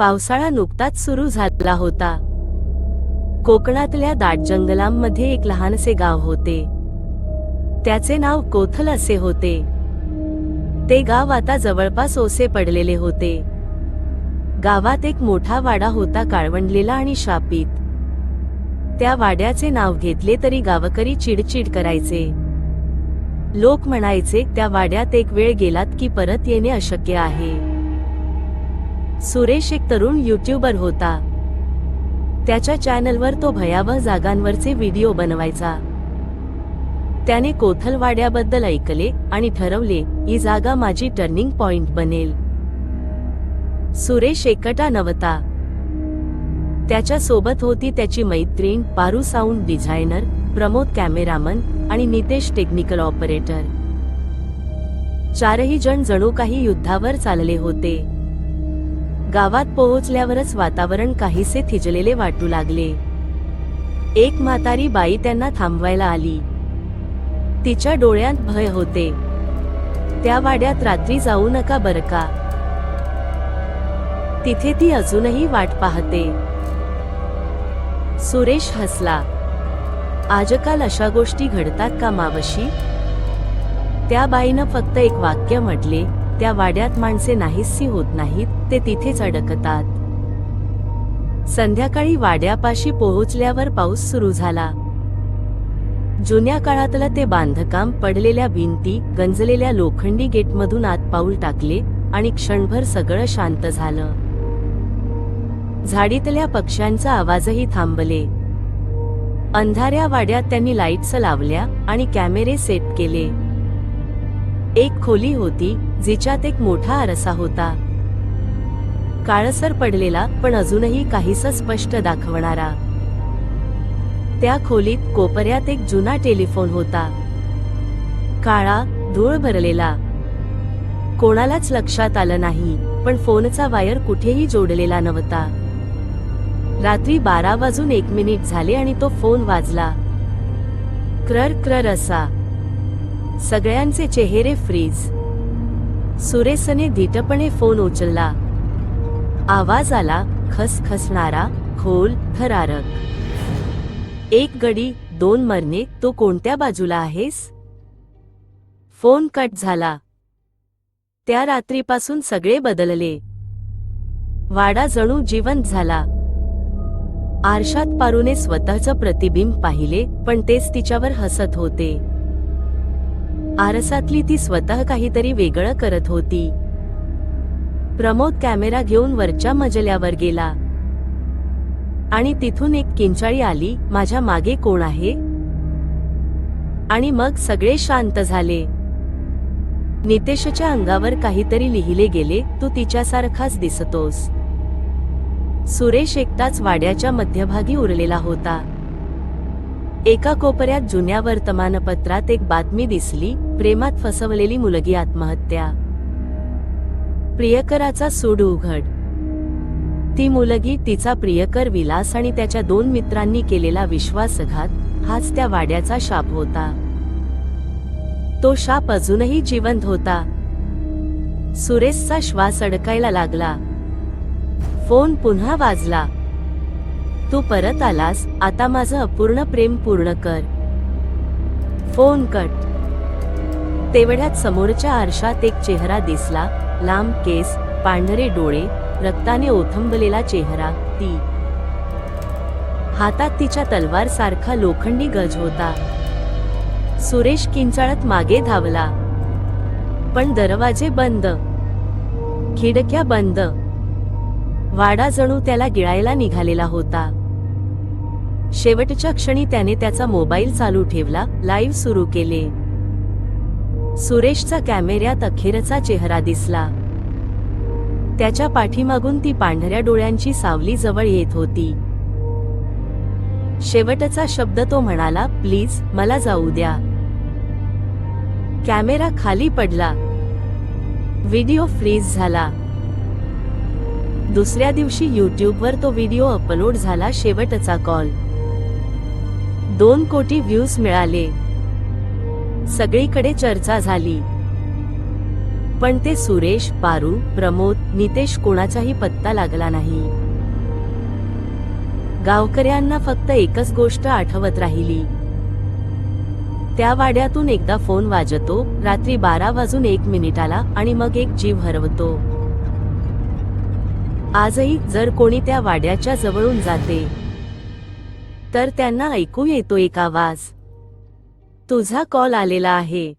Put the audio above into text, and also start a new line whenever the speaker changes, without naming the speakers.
पावसाळा नुकताच सुरू झाला होता. कोकणातल्या दाट जंगलांमध्ये एक लहानसे गाव होते. त्याचे नाव कोथल असे होते. ते गाव आता जवळपास ओसे पडलेले होते. गावात एक मोठा वाडा होता काळवंडलेला आणि शापित. त्या वाड्याचे नाव घेतले तरी गावकरी चिडचिड करायचे. लोक म्हणायचे त्या वाड्यात एक वेळ गेलात की परत येणे अशक्य आहे. सुरेश एक तरुण युट्यूबर होता. त्याच्या चॅनलवर तो भयावह जागांवरचे व्हिडिओ बनवायचा. त्याने कोथलवाड्याबद्दल ऐकले आणि ठरवले ही जागा माझी टर्निंग पॉइंट बनेल. सुरेश एकटा नव्हता. त्याच्या सोबत होती त्याची मैत्रीण Paru sound designer Pramod cameraman आणि नितेश टेक्निकल ऑपरेटर चारही जण जणू काही युद्धावर चालले होते. गावात पोहोचल्यावरच वातावरण काहीसे थिजलेले वाटू लागले. एक म्हातारी बाई त्यांना थांबवायला आली. तिच्या डोळ्यात भय होते. त्या वाड्यात रात्री जाऊ नका बरं का? तिथे ती अजूनही वाट पाहते. सुरेश हसला. आजकाल अशा गोष्टी घडतात का मावशी? त्या बाईनं फक्त एक वाक्य म्हटले त्या वाड्यात माणसे नाहीसी होत नाहीत. ते तिथेच अडकतात. संध्याकाळी वाड्यापाशी पोहोचल्यावर पाऊस सुरू झाला. जुन्या काळातलं ते बांधकाम पडलेल्या भिंती गंजलेल्या लोखंडी गेटमधून आत पाऊल टाकले आणि क्षणभर सगळं शांत झालं. झाडीतल्या पक्ष्यांचा आवाजही थांबले. अंधाऱ्या वाड्यात त्यांनी लाईट्स लावल्या आणि कॅमेरे सेट केले. एक खोली होती जिच्यात एक मोठा आरसा होता. काळसर पडलेला पण अजूनही काहीस स्पष्ट दाखवणारा. त्या खोलीत कोपऱ्यात एक जुना टेलिफोन होता. काळा धूळ भरलेला. कोणालाच लक्षात आलं नाही पण फोनचा वायर कुठेही जोडलेला नव्हता. रात्री बारा वाजून एक मिनिट झाले आणि तो फोन वाजला. क्रर क्रर असा सगळ्यांचे चेहरे फ्रीज. सुरेसने धीटपणे फोन उचलला. आवाज आला खसखसणारा खोल थरारक. एक गडी दोन मरणे तो कोणत्या बाजूला आहेस? फोन कट झाला. त्या रात्रीपासून सगळे बदलले. वाडा जणू जिवंत झाला. आरशात पारूने स्वतःचं प्रतिबिंब पाहिले पण तेच तिच्यावर हसत होते. आरसातली ती स्वतः काहीतरी वेगळं करत होती. प्रमोद कॅमेरा घेऊन वरच्या मजल्यावर गेला. आणि तिथून एक किंचाळी आली माझ्या मागे कोण आहे? आणि मग सगळे शांत झाले. नितेशच्या अंगावर काहीतरी लिहिले गेले तू तिच्यासारखाच दिसतोस. सुरेश एकटाच वाड्याच्या मध्यभागी उरलेला होता. एका कोपऱ्यात जुन्या वर्तमानपत्रात एक बातमी दिसली प्रेमात फसवलेली मुलगी आत्महत्या. प्रियकराचा सूड उघड. ती मुलगी तिचा प्रियकर विलास आणि त्याच्या दोन मित्रांनी केलेला विश्वासघात हाच त्या वाड्याचा शाप होता. तो शाप अजूनही जिवंत होता. सुरेशचा श्वास अडकायला लागला. फोन पुन्हा वाजला. तू परत आलास आता माझं अपूर्ण प्रेम पूर्ण कर. Phone cut. तेवढ्यात समोरच्या आरशात एक चेहरा दिसला. लांब केस पांढरे डोळे रक्ताने ओथंबलेला चेहरा ती. हातात तिच्या तलवार सारखा लोखंडी गज होता. सुरेश किंचाळत मागे धावला. पण दरवाजे बंद. खिडक्या बंद. वाडा जणू त्याला गिळायला निघालेला होता. शेवटच्या क्षणी त्याने त्याचा मोबाईल चालू ठेवला लाईव्ह सुरू केले. सुरेशचा कॅमेऱ्यात अखेरचा चेहरा दिसला. त्याच्या पाठीमागून ती पांढऱ्या डोळ्यांची सावली जवळ येत होती. शेवटचा शब्द तो म्हणाला प्लीज मला जाऊ द्या. कॅमेरा खाली पडला. व्हिडिओ फ्रीज झाला. दुसऱ्या दिवशी युट्यूबवर तो व्हिडिओ अपलोड झाला शेवटचा कॉल. दोन कोटी व्ह्यूज मिळाले. सगळीकडे चर्चा झाली. पण ते सुरेश पारू प्रमोद नितेश कोणाचाही पत्ता लागला नाही. गावकऱ्यांना फक्त एकच गोष्ट आठवत राहिली. त्या वाड्यातून एकदा फोन वाजतो रात्री बारा वाजून एक मिनिटाला आणि मग एक जीव हरवतो. आजही जर कोणी त्या वाड्याच्या जवळून जाते तर त्यांना ऐकू येतो एक आवाज. तुझा कॉल आलेला आहे.